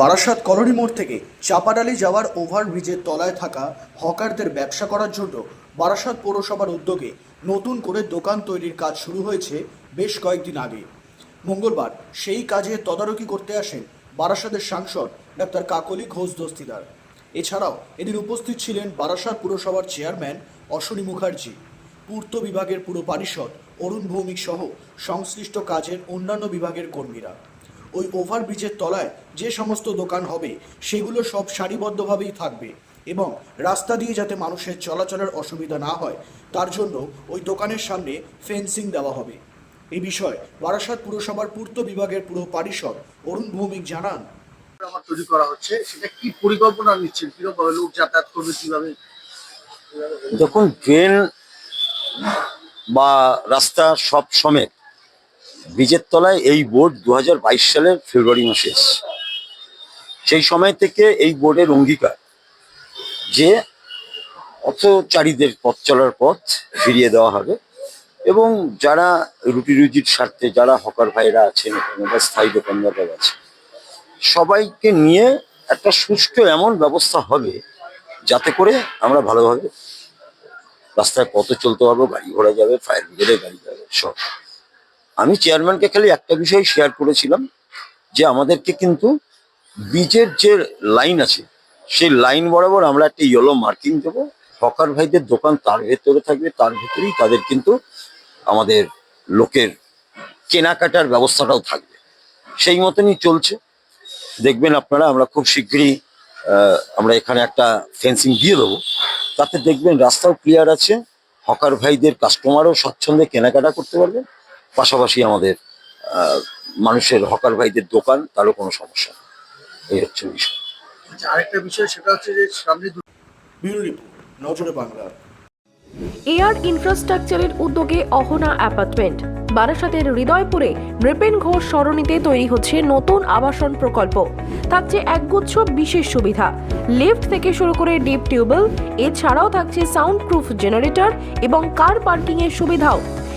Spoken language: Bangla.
বারাসাত কলোনি মোড় থেকে চাপাডালি যাওয়ার ওভারব্রিজের তলায় থাকা হকারদের ব্যবসা করার জন্য বারাসাত পৌরসভার উদ্যোগে নতুন করে দোকান তৈরির কাজ শুরু হয়েছে বেশ কয়েকদিন আগে। মঙ্গলবার সেই কাজে তদারকি করতে আসেন বারাসাতের সাংসদ ডাক্তার কাকলি ঘোষ দস্তিদার। এছাড়াও এদিন উপস্থিত ছিলেন বারাসাত পুরসভার চেয়ারম্যান অশ্বনী মুখার্জি, পূর্ত বিভাগের পুরো পারিষদ অরুণ ভৌমিক সহ সংশ্লিষ্ট কাজের অন্যান্য বিভাগের কর্মীরা। ওই ওভারব্রিজের তলায় যে সমস্ত দোকান হবে সেগুলো সব সারিবদ্ধভাবেই থাকবে এবং রাস্তা দিয়ে যাতে মানুষের চলাচলের অসুবিধা না হয় তার জন্য ওই দোকানের সামনে ফেন্সিং দেওয়া হবে। এই বিষয়ে বারাসাত পুরসভার পূর্ত বিভাগের পুরো পারিষদ অরুণ ভৌমিক জানান। আমার তৈরি করা হচ্ছে সেটা কি পরিকল্পনা নিচ্ছেন? কীরকম ভাবে লোক যাতায়াত করবে কীভাবে? দেখুন ড্রেন বা রাস্তা সব সমেত ব্রিজের তলায় এই বোর্ড দু হাজার বাইশ সালের ফেব্রুয়ারি মাসে এসছে। সেই সময় থেকে এই বোর্ডের অঙ্গীকার যে পথচারীদের পথ চলার পথ ফিরিয়ে দেওয়া হবে এবং যারা রুটি রুজির স্বার্থে, যারা হকার ভাইরা আছেন বা স্থায়ী দোকানদাররা আছে সবাইকে নিয়ে একটা সুষ্ঠু এমন ব্যবস্থা হবে যাতে করে আমরা ভালোভাবে রাস্তায় পথে চলতে পারব, গাড়ি ঘোড়া যাবে, ফায়ার ব্রিগেডের গাড়ি যাবে, সব। আমি চেয়ারম্যানকে খালি একটা বিষয় শেয়ার করেছিলাম যে আমাদেরকে কিন্তু বীজের যে লাইন আছে, সেই লাইন বরাবর আমরা একটা ইয়েলো মার্কিং দেবো। হকার ভাইদের দোকান তার ভেতরে থাকবে, তার ভেতরেই তাদের কিন্তু আমাদের লোকের কেনাকাটার ব্যবস্থাটাও থাকবে। সেই মতনই চলছে। দেখবেন আপনারা, আমরা খুব শীঘ্রই আমরা এখানে একটা ফেন্সিং দিয়ে দেবো। তাতে দেখবেন রাস্তাও ক্লিয়ার আছে। হকার ভাইদের কাস্টমারও স্বচ্ছন্দে কেনাকাটা করতে পারবেন পাশাপাশি আমাদের আহ, মানুষের হকার ভাইদের দোকান তারও কোনো সমস্যা নেই। এই হচ্ছে বিষয়। আচ্ছা, আরেকটা বিষয় সেটা হচ্ছে যে সামনে নজরে বাংলা। এয়ার ইনফ্রাস্ট্রাকচারের উদ্যোগে অহনা অ্যাপার্টমেন্ট। বারাসাতের হৃদয়পুরে নৃপেন ঘোষ সরণিতে তৈরি হচ্ছে নতুন আবাসন প্রকল্প। থাকছে একগুচ্ছ বিশেষ সুবিধা। লিফট থেকে শুরু করে ডিপ টিউবওয়েল এছাড়াও থাকছে সাউন্ড প্রুফ জেনারেটর এবং কার পার্কিং এর সুবিধাও।